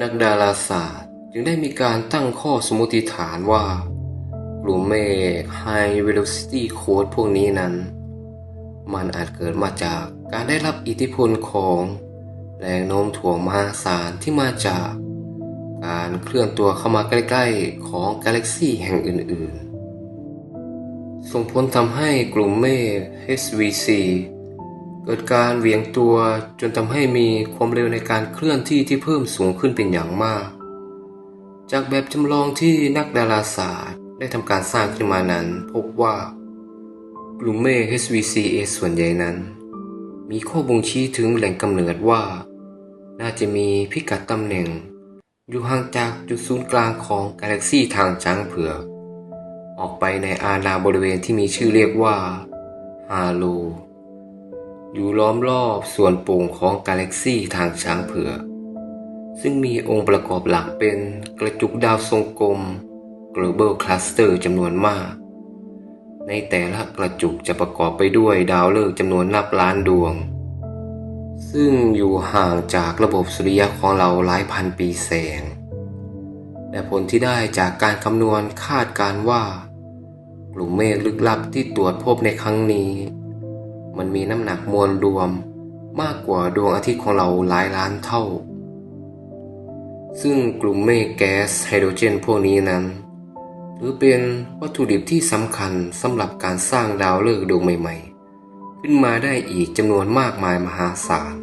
นักดาราศาสตร์จึงได้มีการตั้งข้อสมมติฐานว่ากลุ่มเมฆ High Velocity Code พวกนี้นั้น มันอาจเกิดมาจากการได้รับอิทธิพลของแรงโน้มถ่วงมหาศาลที่มาจากการเคลื่อนตัวเข้ามาใกล้ๆของกาแล็กซีแห่งอื่นๆ ส่งผลทำให้กลุ่มเมฆ HVC เกิดการเหวี่ยงตัวจนทำให้มีความเร็วในการเคลื่อนที่ที่เพิ่มสูงขึ้นเป็นอย่างมาก จากแบบจำลองที่นักดาราศาสตร์ได้ทำการสร้างขึ้นมานั้น พบว่ากลุ่มเมฆ HVCA ส่วนใหญ่นั้น มีข้อบ่งชี้ถึงแหล่งกำเนิดว่า น่าจะมีพิกัดตำแหน่ง อยู่ห่างจากจุดศูนย์กลางของกาแล็กซีทางช้างเผือกออกไปในอาณาบริเวณที่มีชื่อเรียกว่าฮาโล อยู่ล้อมรอบส่วนโป่งของกาแล็กซีทางช้างเผือกซึ่งมีองค์ประกอบหลักเป็นกระจุกดาวทรงกลม global cluster จำนวนมาก ในแต่ละกระจุกจะประกอบไปด้วยดาวฤกษ์จำนวนนับล้านดวง ซึ่งอยู่ห่างจากระบบสุริยะของเราหลายพันปีแสงและผลที่ได้จากการคำนวณคาดการว่า กลุ่มเมฆลึกลับที่ตรวจพบในครั้งนี้ มันมีน้ำหนักมวลรวมมากกว่าดวงอาทิตย์ของเราหลายล้านเท่า ซึ่งกลุ่มเมฆแก๊สไฮโดรเจนพวกนี้นั้นถือเป็นวัตถุดิบที่สำคัญสำหรับการสร้างดาวฤกษ์ดวงใหม่ ๆ ขึ้นมาได้อีกจำนวนมากมายมหาศาล